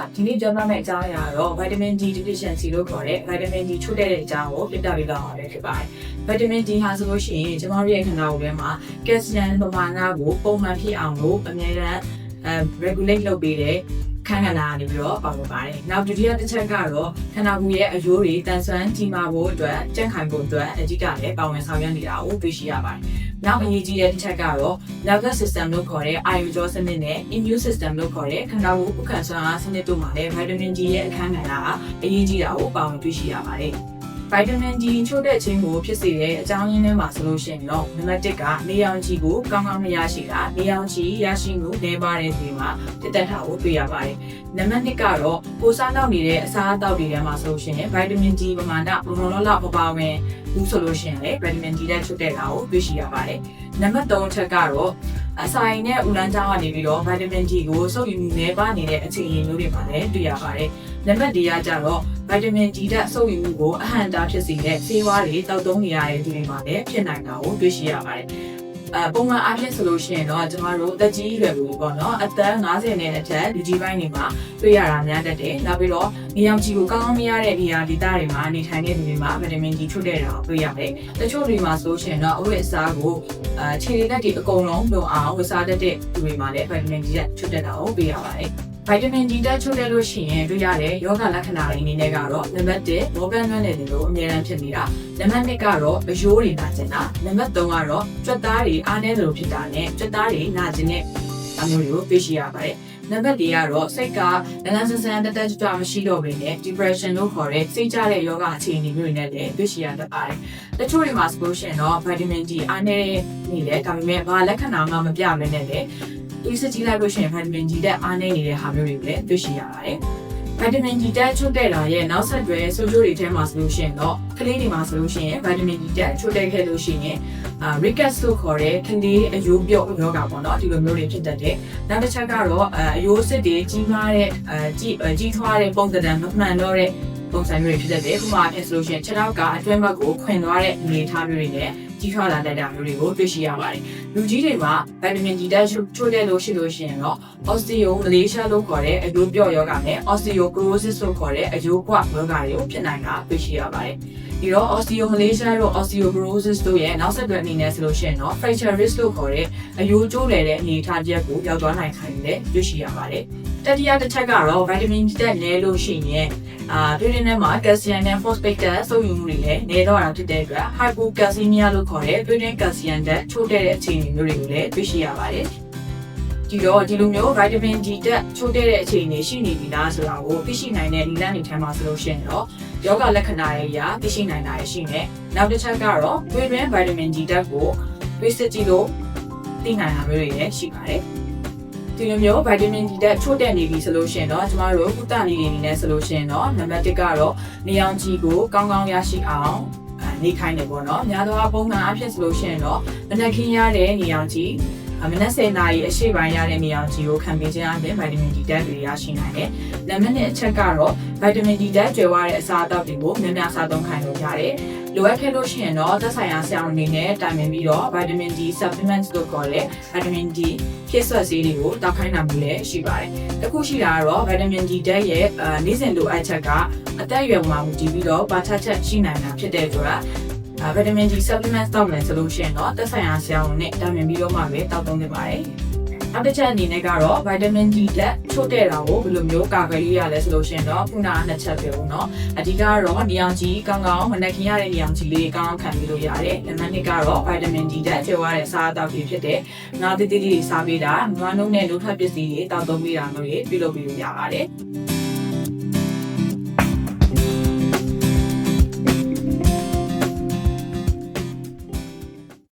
ပါဒီနေ့ပြောပြမယ့်အကြောင်းအရာကတော့ vitamin D deficiency လို့ခေါ်တဲ့ vitamin D ချို့တဲ့အကြောင်းကိုပြသပေးတော့မှာဖြစ်ပါတယ် vitamin D ဟာဆိုလို့ရှိရင်ကျွန်တော်တို့ရဲ့ခန္ဓာကိုယ်ထဲမှာ calcium ပမာဏကိုပုံမှန်ဖြစ်အောင်လို့အများအားအဲ regulate လုပ်ပေးတဲ့ ခန်းကဏ္ဍကနေပြီးတော့ပါဝင်ပါတယ်။နောက်ဒုတိယတစ်ချက်ကတော့ခန္ဓာကိုယ်ရဲ့အယိုးတွေတန်ဆွမ်းကြီးမာဖို့အတွက်ကြန့်ခိုင်ဖို့အတွက်အဓိကလည်းပါဝင်ဆောင်ရွက်နေတာကိုတွေ့ရှိရပါတယ်။နောက်အရေးကြီးတဲ့တစ်ချက်ကတော့ nervous system လို့ခေါ်တဲ့အာရုံကြောစနစ်နဲ့ immune system လို့ခေါ်တဲ့ခန္ဓာကိုယ်ဥက္ကဋ္ဌဆွမ်းအားစနစ်တို့မှာလည်း vitamin D ရဲ့အခန်းကဏ္ဍကအရေးကြီးတာကိုပါဝင်တွေ့ရှိရပါတယ်။ vitamin D ချို့တဲ့ခြင်းကိုဖြစ်စေတဲ့အကြောင်းရင်းတွေမှာဆိုလို့ရှိရင်တော့နံပါတ်1ကနေရောင်ခြည်ကိုကောင်းကောင်းမရရှိတာနေရောင်ခြည်ရရှိမှုနည်းပါးတဲ့ဒီမှာတက်တက်တာကိုတွေ့ရပါတယ်။နံပါတ်2ကတော့ကိုစားတော့နေတဲ့အစားအသောက်တွေထဲမှာဆိုလို့ရှိရင် vitamin D ပမာဏဘလုံးလုံးလောက်ပပါဝင်ဘူးဆိုလို့ရှိရင်လည်း vitamin D တဲ့ချို့တဲ့တာကိုတွေ့ရှိရပါတယ်။နံပါတ်3အချက်ကတော့ အဆိုင်နဲ့ဥလန်းကြောင်းကနေပြီးတော့ vitamin D ကိုစုပ်ယူမှုနည်းပါးနေတဲ့အခြေအနေမျိုးတွေမှာလည်းတွေ့ရပါတယ်။နံပါတ်4ကကြတော့ vitamin D ဓာတ်စုပ်ယူမှုကိုအဟန့်တာဖြစ်စေတဲ့ဆေးဝါးတွေတောက်သုံးနေရတဲ့ဒီတွေမှာလည်းဖြစ်နိုင်တာကိုတွေ့ရှိရပါတယ်။ အဲပုံမှန်အားဖြင့်ဆိုလို့ရှိရင်တော့ကျမတို့တက်ကြီးရွယ်လူပေါ့နော်အသက်50နဲ့အထက်လူကြီးပိုင်းတွေမှာတွေ့ရတာများတတ်တယ်။နောက်ပြီးတော့နေအောင်ကြီးကိုကောင်းကောင်းမရတဲ့နေရာဒေသတွေမှာနေထိုင်တဲ့လူတွေမှာ vitamin D ထုတ်တဲ့တာကိုတွေ့ရတယ်။တချို့တွေမှာဆိုရှင်တော့အဝတ်အစားကိုအဲခြေလက်တွေအကုန်လုံးလုံအောင်ဝတ်စားတတ်တဲ့လူတွေမှာလည်း vitamin D ကထုတ်တဲ့တာကိုတွေ့ရပါတယ်။ vitamin D တက်ချို့တဲ့လို့ရှိရင်တွေ့ရတဲ့ယောဂလက္ခဏာတွေအနေနဲ့ကတော့နံပါတ်1မောကန်နွမ်းနယ်တွေလိုအများအားဖြစ်နေတာနံပါတ်2ကတော့အယိုးတွေနာကျင်တာနံပါတ်3ကတော့ကြွက်သားတွေအားနည်းသလိုဖြစ်တာနဲ့ကြွက်သားတွေနာကျင်တဲ့အမျိုးတွေကိုသိရှိရပါတယ်နံပါတ်4ကတော့စိတ်ကလန်းလန်းဆန်းဆန်းတက်တက်ကြွကြွမရှိတော့ဘဲနဲ့ depression လို့ခေါ်တဲ့စိတ်ကြတဲ့ယောဂအခြေအနေမျိုးတွေနဲ့လည်းသိရှိရတတ်ပါတယ်။တချို့တွေမှာဆိုလို့ရှိရင်တော့ vitamin D အားနည်းနေတယ်ဒါပေမဲ့ဘာလက္ခဏာမှမပြမနဲ့လ ည်းဒီစကြည့်လိုက်လို့ရှိရင် vitamin D တက်အားနည်းနေတဲ့ဟာမျိုးတွေလည်းတွေ့ရှိရပါတယ်။ vitamin D တက်ချုပ်တဲ့တာရဲ့နောက်ဆက်တွဲဆိုးကျိုးတွေထဲမှာဆိုလို့ရှိရင်တော့ကလေးတွေမှာဆိုလို့ရှိရင် vitamin D တက်ချုပ်တဲ့ခဲ့လို့ရှိရင်အာ rickets လို့ခေါ်တဲ့ကလေးအယိုးပြော့ယောဂပေါ့နော်ဒီလိုမျိုးတွေဖြစ်တတ်တယ်။နောက်တစ်ချက်ကတော့အအယိုးစစ်တွေကြီးမားတဲ့အဲကြီးကြီးထွားတဲ့ပုံသဏ္ဍာန်မမှန်တော့တဲ့ ပုံစံမျိုးတွေဖြစ်တတ်တယ်။ဥပမာဖြစ်ဆိုလို့ရှိရင်ခြေထောက်ကအတွင်းဘက်ကိုခွင်သွားတဲ့အနေအထားမျိုးတွေနဲ့ကြီးထွားလာတတ်တာမျိုးတွေကိုတွေ့ရှိရပါတယ်။လူကြီးတွေမှာ vitamin D တက်ချို့တဲ့လို့ရှိလို့ရှိရင်တော့ osteomalacia လို့ခေါ်တဲ့အယိုးပြော့ယောဂနဲ့ osteoporosis လို့ခေါ်တဲ့အယိုးကွယောဂတွေကိုဖြစ်နိုင်တာတွေ့ရှိရပါတယ်။ဒီတော့ osteomalacia တို့ osteoporosis တို့ရဲ့နောက်ဆက်တွဲအနေနဲ့ဆိုလို့ရှိရင်တော့ fracture risk လို့ခေါ်တဲ့အယိုးကျိုးလေတဲ့အနေအထားချက်ကိုရောက်သွားနိုင်ခိုင်းတယ်တွေ့ရှိရပါတယ်။ တတိယတစ်ချက်ကတော့ vitamin D တက်နည်းလို့ရှိရင်အာတွင်းထဲမှာ calcium နဲ့ phosphate ဓာတ်စုပ်ယူမှုတွေလည်းနေတော့တာဖြစ်တဲ့အတွက် hypocalcemia လို့ခေါ်တဲ့တွင်းထဲ calcium ဓာတ်ချို့တဲ့အခြေအနေမျိုးတွေကိုလည်းတွေ့ရှိရပါတယ်။ဒီတော့ဒီလိုမျိုး vitamin D တက်ချို့တဲ့အခြေအနေရှိနေပြီလားဆိုတာကိုသိရှိနိုင်တဲ့ဒီလမ်းနေထဲမှာဆိုလို့ရှိရင်တော့ယောဂလက္ခဏာတွေအရသိရှိနိုင်တာရှိနေ။နောက်တစ်ချက်ကတော့တွင်းတွင်း vitamin D တက်ကိုတွေးစစ်ကြည့်လို့သိနိုင်တာမျိုးတွေလည်းရှိပါတယ်။ ဒီလိုမျိုး vitamin D တက်ချို့တဲ့နေပြီဆိုလို့ရှိရင်တော့ကျမတို့ကုသနည်းတွေအနေနဲ့ဆိုလို့ရှိရင်တော့နံပါတ်1ကတော့နေအောင်ကြည့်ကိုကောင်းကောင်းရရှိအောင်နေခိုင်းတယ်ပေါ့နော်။များသောအားပုံမှန်အဖြစ်ဆိုလို့ရှိရင်တော့မနက်ခင်းရတဲ့နေအောင်ကြည့်အ မနက်10နာရီအရှိပိုင်းရတဲ့နေအောင်ကြည့်ကိုခံပေးခြင်းအပြင် vitamin D ဓာတ်တွေရရှိနိုင်တယ်။နံပါတ်2အချက်ကတော့ vitamin D ဓာတ်ကျွဲဝတဲ့အစာအသောက်တွေကိုများများစားသုံးခိုင်းလို့ရတယ်။လိုအပ်ခဲ့လို့ရှိရင်တော့သက်ဆိုင်ရာဆရာဝန်အနေနဲ့တိုင်ပင်ပြီးတော့ vitamin D supplements လို့ခေါ်တဲ့ vitamin D ဖြည့်စွက်ဆေးတွေကိုတောက်ခိုင်းတာမျိုးလည်းရှိပါတယ်။တစ်ခုရှိတာကတော့ vitamin D ဓာတ်ရဲ့အာနေ့စဉ်လိုအပ်ချက်ကအသက်အရွယ်မှာမူတည်ပြီးတော့ပါချချက်ရှိနိုင်တာဖြစ်တဲ့အတွ ဗီတာမင် G supplement တောက်မယ်ဆိုလို့ရှိရင်တော့သက်ဆိုင်ရာဆရာဝန်နဲ့တာဝန်ပြီးတော့မှပဲတောက်သုံးသင့်ပါတယ်။နောက်တစ်ချက်အနေနဲ့ကတော့ vitamin D လက်ချို့တဲ့တာကိုဘယ်လိုမျိုးကာကွယ်လို့ရလဲဆိုလို့ရှိရင်တော့ခုနကနှစ်ချက်ပဲပေါ့နော်။အဓိကကတော့နေအောင်ကြီးကောင်းကောင်းမနက်ခင်းရတဲ့နေအောင်ကြီးလေးကောင်းကောင်းခံပြီးလို့ရတယ်။နံပါတ်1ကတော့ vitamin D လက်ကျွေးရတဲ့စားအသောက်တွေဖြစ်တဲ့ငါးတိတိလေးစားပေးတာ၊နွားနှုတ်နဲ့နှုတ်ထွက်ပစ္စည်းတွေတောက်သုံးပေးတာမျိုးတွေပြုလုပ်ပြီးရပါတယ်။